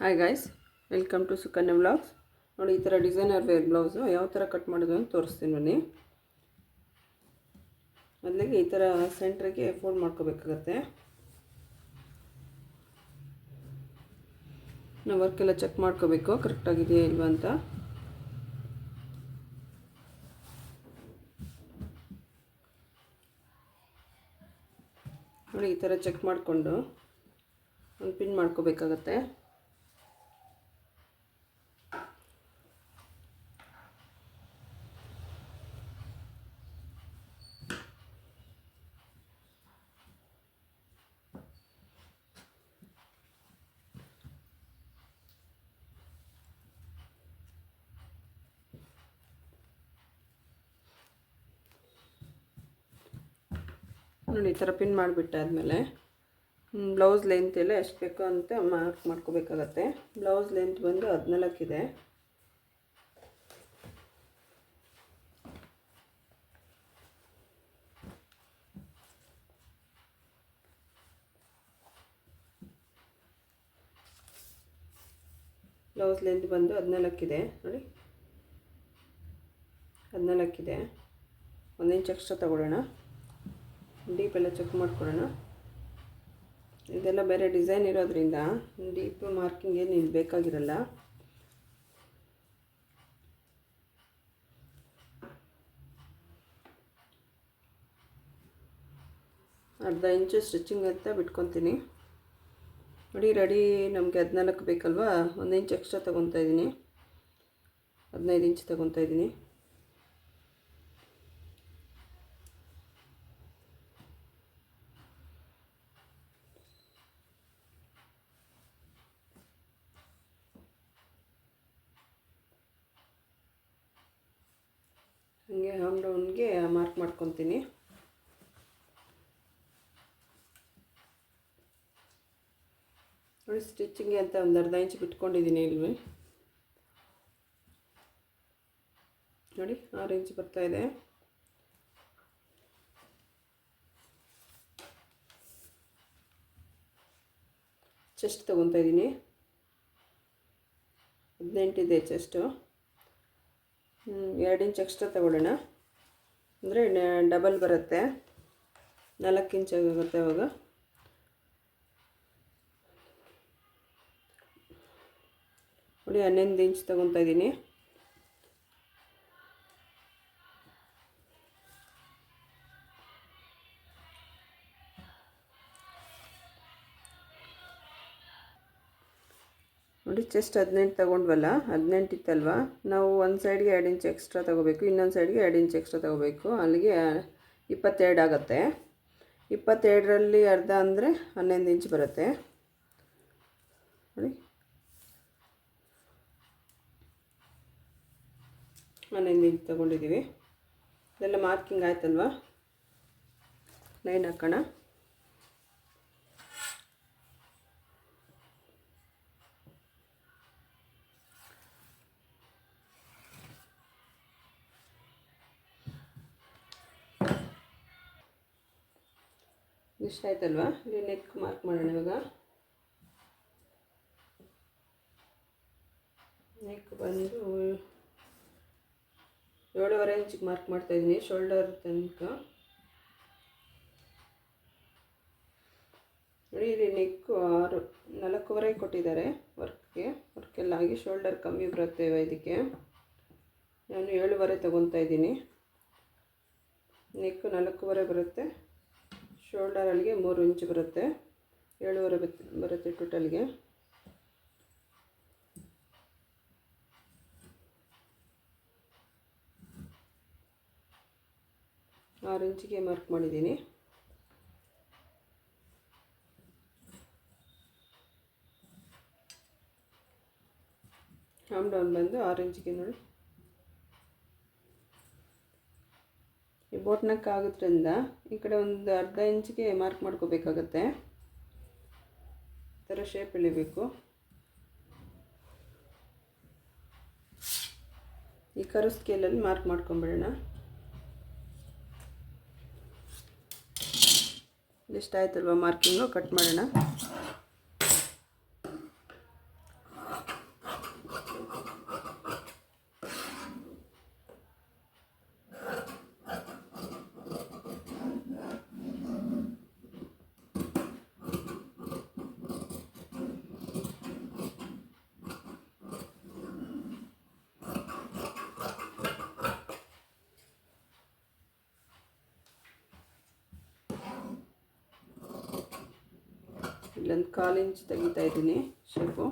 Hi guys welcome to Sukanya blouse ನೋಡಿ, ಈ ಥರ ಡಿಸೈನರ್ ವೇರ್ ಬ್ಲೌಸು ಯಾವ ಥರ ಕಟ್ ಮಾಡೋದು ಅಂತ ತೋರಿಸ್ತೀನಿ ಬನ್ನಿ. ಮೊದಲಿಗೆ ಈ ಥರ ಸೆಂಟ್ರಿಗೆ ಫೋಲ್ಡ್ ಮಾಡ್ಕೋಬೇಕಾಗತ್ತೆ. ನಾವು ವರ್ಕೆಲ್ಲ ಚೆಕ್ ಮಾಡ್ಕೋಬೇಕು ಕರೆಕ್ಟಾಗಿದೆಯಾ ಇಲ್ವಾ ಅಂತ. ನೋಡಿ, ಈ ಥರ ಚೆಕ್ ಮಾಡಿಕೊಂಡು, ಒಂದು ಪಿನ್ ಮಾಡ್ಕೋಬೇಕಾಗತ್ತೆ. ನೋಡಿ ಈ ಥರ ಪಿನ್ ಮಾಡಿಬಿಟ್ಟಾದಮೇಲೆ ಬ್ಲೌಸ್ ಲೆಂತ್ ಎಲ್ಲ ಎಷ್ಟು ಬೇಕೋ ಅಂತ ಮಾರ್ಕ್ ಮಾಡ್ಕೋಬೇಕಾಗತ್ತೆ. ಬ್ಲೌಸ್ ಲೆಂತ್ ಬಂದು ಹದಿನಾಲ್ಕಿದೆ ಬ್ಲೌಸ್ ಲೆಂತ್ ಬಂದು ಹದಿನಾಲ್ಕಿದೆ ನೋಡಿ. ಹದಿನಾಲ್ಕಿದೆ ಒಂದು ಇಂಚ್ ಎಕ್ಸ್ಟ್ರಾ ತಗೊಳ್ಳೋಣ. ಡೀಪ್ ಎಲ್ಲ ಚೆಕ್ ಮಾಡ್ಕೊಳ್ಳೋಣ ಇದೆಲ್ಲ ಬೇರೆ ಡಿಸೈನ್ ಇರೋದ್ರಿಂದ ಡೀಪ್ ಮಾರ್ಕಿಂಗ್ ಏನು ಇಲ್ಲಿ ಬೇಕಾಗಿರಲ್ಲ. ಅರ್ಧ ಇಂಚು ಸ್ಟಿಚಿಂಗ್ ಅಂತ ಬಿಟ್ಕೊತೀನಿ. ನೋಡಿ, ರೆಡಿ ನಮಗೆ ಹದಿನಾಲ್ಕು ಬೇಕಲ್ವಾ? ಒಂದು ಇಂಚ್ ಎಕ್ಸ್ಟ್ರಾ ತೊಗೊತಾ ಇದ್ದೀನಿ ಹದಿನೈದು ಇಂಚ್ ತೊಗೊತಾ ಇದ್ದೀನಿ ಹಾಮ್ ಡೌನ್ಗೆ ಮಾರ್ಕ್ ಮಾಡ್ಕೊತೀನಿ. ನೋಡಿ ಸ್ಟಿಚ್ಚಿಂಗ್ಗೆ ಅಂತ ಒಂದು ಅರ್ಧ ಇಂಚ್ ಬಿಟ್ಕೊಂಡಿದ್ದೀನಿ ಇಲ್ವಿ ನೋಡಿ ಆರು ಇಂಚ್ ಬರ್ತಾ ಇದೆ. ಚೆಸ್ಟ್ ತೊಗೊತಾ ಇದ್ದೀನಿ ಹದಿನೆಂಟಿದೆ ಚೆಸ್ಟು ಎರಡು ಇಂಚ್ ಎಕ್ಸ್ಟ್ರಾ ತಗೊಳ್ಳೋಣ. ಅಂದರೆ ಡಬಲ್ ಬರುತ್ತೆ. ನಾಲ್ಕು ಇಂಚ್ ಆಗುತ್ತೆ ಅವಾಗ. ನೋಡಿ ಹನ್ನೊಂದು ಇಂಚ್ ತೊಗೊತಾ ಇದ್ದೀನಿ. ನೋಡಿ ಚೆಸ್ಟ್ ಹದಿನೆಂಟು ತೊಗೊಂಡ್ವಲ್ಲ? ಹದಿನೆಂಟು ಇತ್ತಲ್ವ? ನಾವು ಒಂದು ಸೈಡ್ಗೆ ಎರಡು ಇಂಚ್ ಎಕ್ಸ್ಟ್ರಾ ತೊಗೋಬೇಕು, ಇನ್ನೊಂದು ಸೈಡ್ಗೆ ಎರಡು ಇಂಚ್ ಎಕ್ಸ್ಟ್ರಾ ತೊಗೋಬೇಕು. ಅಲ್ಲಿಗೆ ಇಪ್ಪತ್ತೆರಡು ಆಗುತ್ತೆ. ಇಪ್ಪತ್ತೆರಡರಲ್ಲಿ ಅರ್ಧ ಅಂದರೆ ಹನ್ನೊಂದು ಇಂಚ್ ಬರುತ್ತೆ. ನೋಡಿ. ಹನ್ನೊಂದು ಇಂಚ್ ತೊಗೊಂಡಿದ್ದೀವಿ. ಇದೆಲ್ಲ ಮಾರ್ಕಿಂಗ್ ಆಯ್ತಲ್ವ? ಲೈನ್ ಹಾಕೋಣ. ಇಷ್ಟ ಆಯ್ತಲ್ವಾ? ಇಲ್ಲಿ ನೆಕ್ ಮಾರ್ಕ್ ಮಾಡೋಣ ಇವಾಗ. ನೆಕ್ ಬಂದು ಏಳುವರೆ ಇಂಚಿಗೆ ಮಾರ್ಕ್ ಮಾಡ್ತಾ ಇದ್ದೀನಿ ಶೋಲ್ಡರ್ ತನಕ. ನೋಡಿ, ಇಲ್ಲಿ ನೆಕ್ಕು ಆರು, ನಾಲ್ಕೂವರೆ ಕೊಟ್ಟಿದ್ದಾರೆ ವರ್ಕ್ಗೆ ವರ್ಕೆಲ್ಲ ಆಗಿ ಶೋಲ್ಡರ್ ಕಮ್ಮಿ ಬರುತ್ತೆ ಇದಕ್ಕೆ. ನಾನು ಏಳುವರೆ ತೊಗೊತಾ ಇದ್ದೀನಿ. ನೆಕ್ಕು ನಾಲ್ಕೂವರೆ ಬರುತ್ತೆ. ಶೋಲ್ಡರ್ ಅಲ್ಲಿಗೆ ಮೂರು ಇಂಚ್ ಬರುತ್ತೆ. ಏಳುವರೆ ಬರುತ್ತೆ ಟೋಟಲ್ಗೆ. ಆರು ಇಂಚಿಗೆ ಮಾರ್ಕ್ ಮಾಡಿದ್ದೀನಿ. ಹಾಮ್ ಡೌನ್ ಬಂದು ಆರು ಇಂಚಿಗೆ ನೋಡಿ. ಈ ಬೋಟ್ನಕ್ ಆಗೋದ್ರಿಂದ ಈ ಕಡೆ ಒಂದು ಅರ್ಧ ಇಂಚಿಗೆ ಮಾರ್ಕ್ ಮಾಡ್ಕೋಬೇಕಾಗತ್ತೆ. ಥರ ಶೇಪ್ ಎಳಿಬೇಕು. ಈ ಕರು ಸ್ಕೇಲಲ್ಲಿ ಮಾರ್ಕ್ ಮಾಡ್ಕೊಂಬಿಡೋಣ. ಇಷ್ಟ ಆಯ್ತಲ್ವ ಮಾರ್ಕಿಂಗು ಕಟ್ ಮಾಡೋಣ. ಇಲ್ಲೊಂದು ಕಾಲು ಇಂಚ್ ತೆಗಿತಾ ಇದ್ದೀನಿ ಶೇಪು